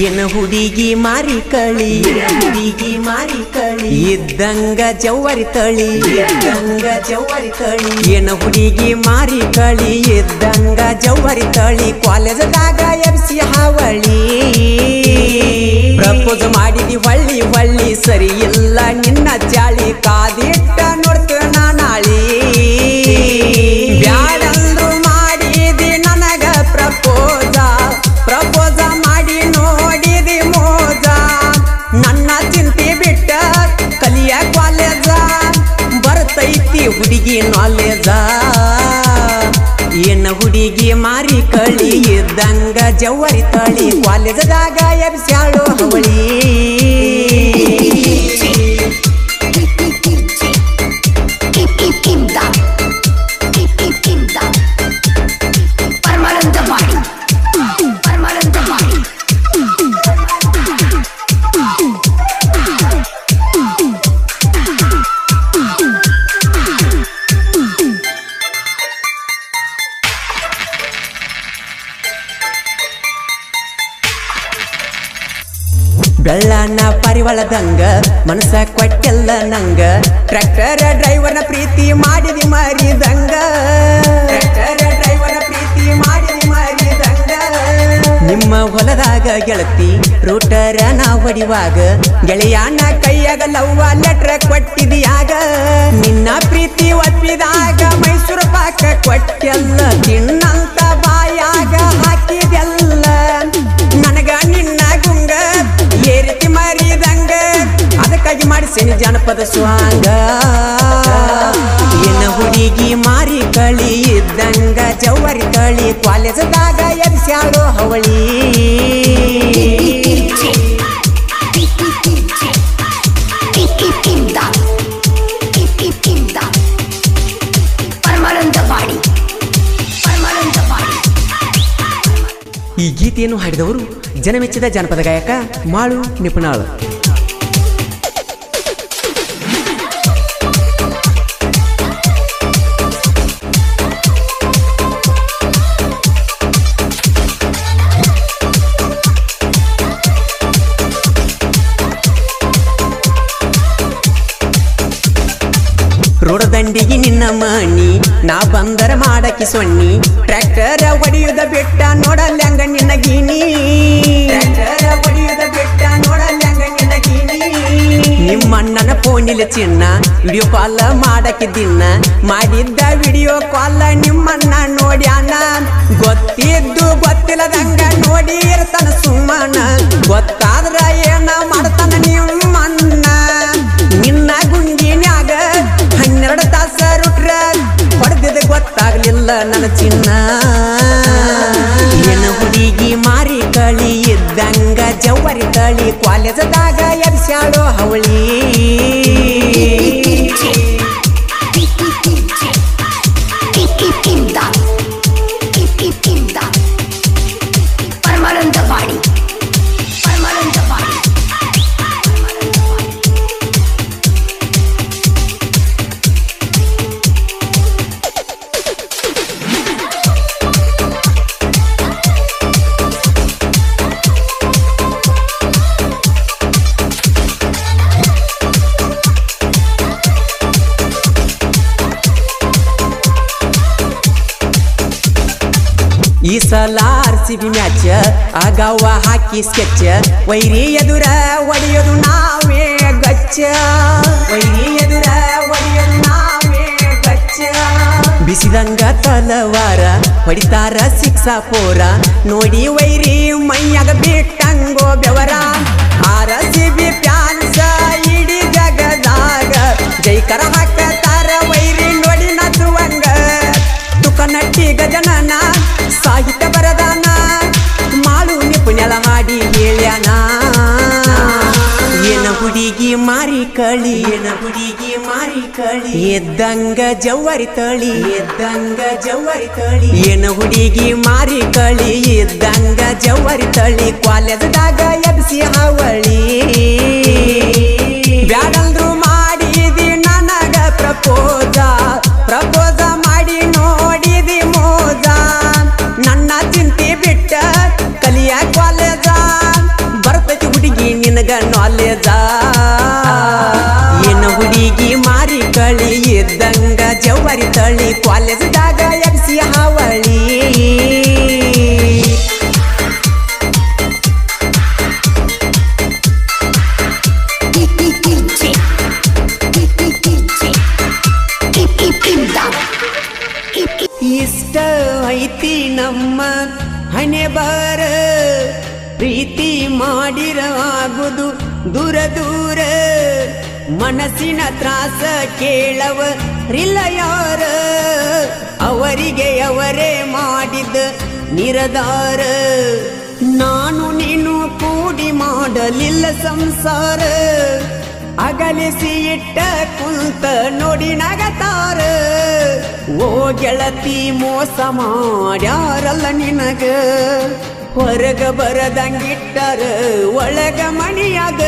ಏನ ಹುಡುಗಿ ಮಾರಿ ಕಳಿ, ಹುಡುಗಿ ಮಾರಿ ಕಳಿ. ಇದ್ದಂಗ ಜವರಿ ತಳಿ, ಇದ್ದಂಗ ಜವರಿ ತಳಿ. ಏನ ಹುಡುಗಿ ಮಾರಿ ಕಳಿ, ಇದ್ದಂಗ ಜವರಿ ತಳಿ. ಕಾಲೇಜದಾಗ ಎಬ್ಸಿ ಹಾವಳಿ. ಪ್ರಪೋಸ್ ಮಾಡಿದಿ ಹೊಳ್ಳಿ ಹೊಳ್ಳಿ ಸರಿ ಇಲ್ಲ ನಿನ್ನ ಚಾಳಿ ಕಾದಿಟ್ಟ ಹುಡುಗಿ ನಾಲೇಜ ಏನ ಹುಡುಗಿ ಮಾರಿ ಕಳಿ ಇದ್ದಂಗ ಜವರಿ ತಳಿ ಕಾಲೇಜದಾಗ ಎಬ್ಸ್ಯಾಳು ಅವಳಿ ಪರಿವಳದಂಗ ಮನಸ ಕೊಟ್ಟೆಲ್ಲ ನಂಗ. ಟ್ರ್ಯಾಕ್ಟರ್ ಡ್ರೈವರ್ನ ಪ್ರೀತಿ ಮಾಡಿದಿ ಮಾರಿದಂಗ. ಟ್ರ್ಯಾಕ್ಟರ್ ಡ್ರೈವರ್ನ ಪ್ರೀತಿ ಮಾಡಿದಿ ಮಾರಿದಂಗ. ನಿಮ್ಮ ಹೊಲದಾಗ ಗೆಳತಿ, ರೂಟರ ನಾ ಹೊಡಿವಾಗ, ಗೆಳೆಯನ ಕೈಯಾಗ ಲವ್ವ ಲೆಟ್ರ ಕೊಟ್ಟಿದಿಯಾಗ. ನಿನ್ನ ಪ್ರೀತಿ ಒಪ್ಪಿದಾಗ ಮೈಸೂರು ಪಾಕ ಕೊಟ್ಟೆಲ್ಲ ತಿನ್ನಂತ ಅದಕ್ಕಾಗಿ ಜನಪದ ಸ್ವಾಂಗ ಏನ ಹುಡುಗಿ ಮಾರಿ ಕಳಿ ಇದ್ದಂಗ ಜವರಿ ಕಳಿ ಕಾಲೇಜದಾಗ ಎಬ್ಸ್ಯಾಳು ಹವಳಿ ಈ ಗೀತೆಯನ್ನು ಹಾಡಿದವರು ಜನಮೆಚ್ಚಿದ ಜಾನಪದ ಗಾಯಕ ಮಾಳು ನಿಪುಣಾಳು. ರೋಡ ದಂಡಿಗೆ ನಿನ್ನ ಮಣಿ, ನಾ ಬಂದರ ಮಾಡಕಿ ಸೊಣ್ಣಿ. ಟ್ರ್ಯಾಕ್ಟರ್ ಒಡೆಯುದ ಬೆಟ್ಟ ನೋಡಲ್ಯಾಂಗ ನಿನ್ನ ಗೀನಿ ಟ್ರ್ಯಾಕ್ಟರ್ ಬೆಟ್ಟ ನಿನ್ನ ಗೀನಿ ನಿಮ್ಮಣ್ಣನ ಫೋನಿಲ್ಲ ಚಿನ್ನ ವಿಡಿಯೋ ಕಾಲ್ ಮಾಡಕಿ ದಿನ ಮಾಡಿದ್ದ ವಿಡಿಯೋ ಕಾಲ್ ನಿಮ್ಮಣ್ಣ ಅಣ್ಣ ಗೊತ್ತಿದ್ದು ಗೊತ್ತಿಲ್ಲದಂಗ ನೋಡಿ ಇರ್ತಾನ ಸುಮ್ಮನ. ಗೊತ್ತಾದ್ರ ಏನ ಗೊತ್ತಾಗ್ಲಿಲ್ಲ ನನ್ನ ಚಿನ್ನ. ಏನು ಹುಡುಗಿ ಮಾರಿ ಕಳಿ ಇದ್ದಂಗ ಜವರಿ ಕಳಿ ಕಾಲೇಜದಾಗ ಎಬ್ಸ್ಯಾಳೋ ಹವಳಿ. ಈ ಸಲ ಆರ್ ಬಿ ಮ್ಯಾಚ್, ಆಗಾವ ಹಾಕಿ ಸ್ಕೆಚ್ ವೈರಿ ಎದುರ ಒಡೆಯೋದು ನಾವೇ ಗಚ್ಚ. ವೈರಿ ಎದುರ ಒಡೆಯೋದು ನಾವೇ ಗಚ್ಚ. ಬಿಸಿದಂಗ ತಲವಾರ, ಹೊಡಿತಾರ ಸಿಕ್ಸ ಪೋರ ನೋಡಿ ವೈರಿ ಮೈಯಾಗ ಬಿಟ್ಟಂಗೋ ಬೆವರ. ಕಳಿ ಏನ ಹುಡುಗಿ ಮಾರಿ ಕಳಿ. ಎದ್ದಂಗ ಜವ್ವರಿ ತಳಿ. ಎದ್ದಂಗ ಜವ್ವರಿ ತಳಿ. ಏನ ಹುಡುಗಿ ಮಾರಿ ಕಳಿ. ಎದ್ದಂಗ ಜವ್ವರಿ ತಳಿ. ಕಾಲೇಜದಾಗ ಎಬ್ಸಿ ಹಾವಳಿ. ಹಣೆ ಬಾರ ಪ್ರೀತಿ ಮಾಡಿರ ಆಗುದು ದೂರ ದೂರ. ಮನಸ್ಸಿನ ತ್ರಾಸ ಕೇಳವ ರಿಲ್ಲ ಯಾರ? ಅವರಿಗೆ ಅವರೇ ಮಾಡಿದ ನಿರದಾರ. ನಾನು ನೀನು ಕೂಡಿ ಮಾಡಲಿಲ್ಲ ಸಂಸಾರ. ಅಗಲಿಸಿ ಇಟ್ಟ ಕುಂತ ನೋಡಿ ಓ ಗೆಳತಿ ಮೋಸ ಮಾಡ್ಯಾರಲ್ಲ ನಿನಗ? ಹೊರಗ ಬರದಂಗಿಟ್ಟರ ಒಳಗ ಮಣಿಯಾಗ